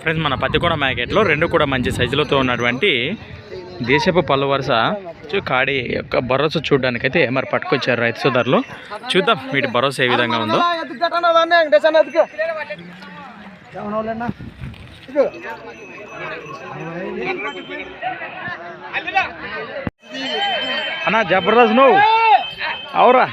Friends మన పత్తికూడ మార్కెట్లో రెండు కూడా మంచి సైజులతో ఉన్నటువంటి దేశపు పళ్ళు వరుస కాడి యొక్క భరోసా చూడడానికి అయితే మరి పట్టుకొచ్చారు రైతు సోదరులు. చూద్దాం వీటి భరోసా ఏ విధంగా ఉందో. అన్నా జబర్దస్త్ నువ్వు? అవురా.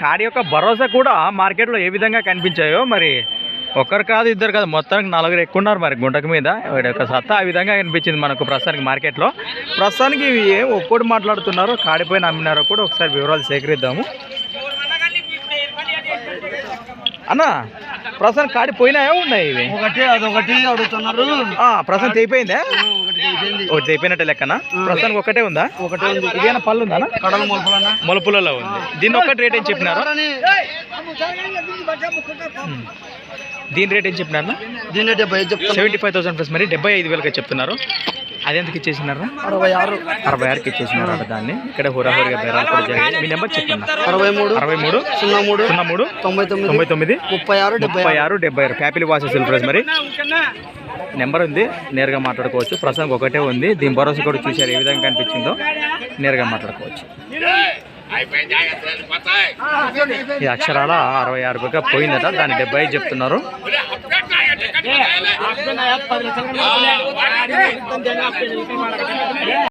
కాడి యొక్క భరోసా కూడా మార్కెట్లో ఏ విధంగా కనిపించాయో మరి ఒక్కరు కాదు ఇద్దరు కాదు మొత్తానికి నలుగురు ఎక్కువ ఉన్నారు మరి గుంటకు మీద. వీడి యొక్క సత్తా ఆ విధంగా కనిపించింది మనకు ప్రస్తుతానికి మార్కెట్లో. ప్రస్తుతానికి ఇవి ఏం ఒక్కటి మాట్లాడుతున్నారో కాడిపోయిన అమ్మినారో కూడా ఒకసారి వివరాలు సేకరిద్దాము. అన్న ప్రస్తుతానికి కాడి పోయినాయో ఉన్నాయి ఇవి? ఒకటి అదొకటి అడుగుతున్నారు. ఆ, ప్రస్తుతం తెగిపోయిందా? ఒకటి అయిపోయింది ఒకటి తెగిపోయినట్టే లెక్కన? ప్రస్తుతానికి ఒకటే ఉందా? ఒకటే ఉంది. ఇదేనా పళ్ళు ఉందా కడల మొలపులలో ఉంది. దీన్ని ఒక్కటి రేట్ ఏం చెప్పినారు? దీని రేట్ ఏం చెప్పినారు దీని సెవెంటీ ఫైవ్ థౌసండ్ ప్లస్ మరి డెబ్బై ఐదు వేలకి చెప్తున్నారు. అదెంతకి ఇచ్చేసినారా? అరవై ఆరు. అరవై ఆరుకి ఇచ్చేసినారు అట దాన్ని. ఇక్కడ హురాహురిగా బేరాలు కూడా జరిగాయి మీ నెంబర్ చెప్పండి అరవై మూడు అరవై మూడు సున్నా మూడు సున్నా మూడు తొంభై తొమ్మిది తొంభై తొమ్మిది ముప్పై ఆరు డెబ్బై ముప్పై ఆరు. డెబ్బై ఆరు. ప్యాపిలి వాసెస్ ప్రైస్ మరి. నెంబర్ ఉంది. నేరుగా మాట్లాడుకోవచ్చు. ప్రస్తుతానికి ఒకటే ఉంది. దీని భరోసా కూడా చూశారు. ఏ విధంగా కనిపించిందో నేరుగా మాట్లాడుకోవచ్చు. ఈ అక్షరాల అరవై ఆరుగా పోయిందట. దాన్ని డెబ్బై ఐదు చెప్తున్నారు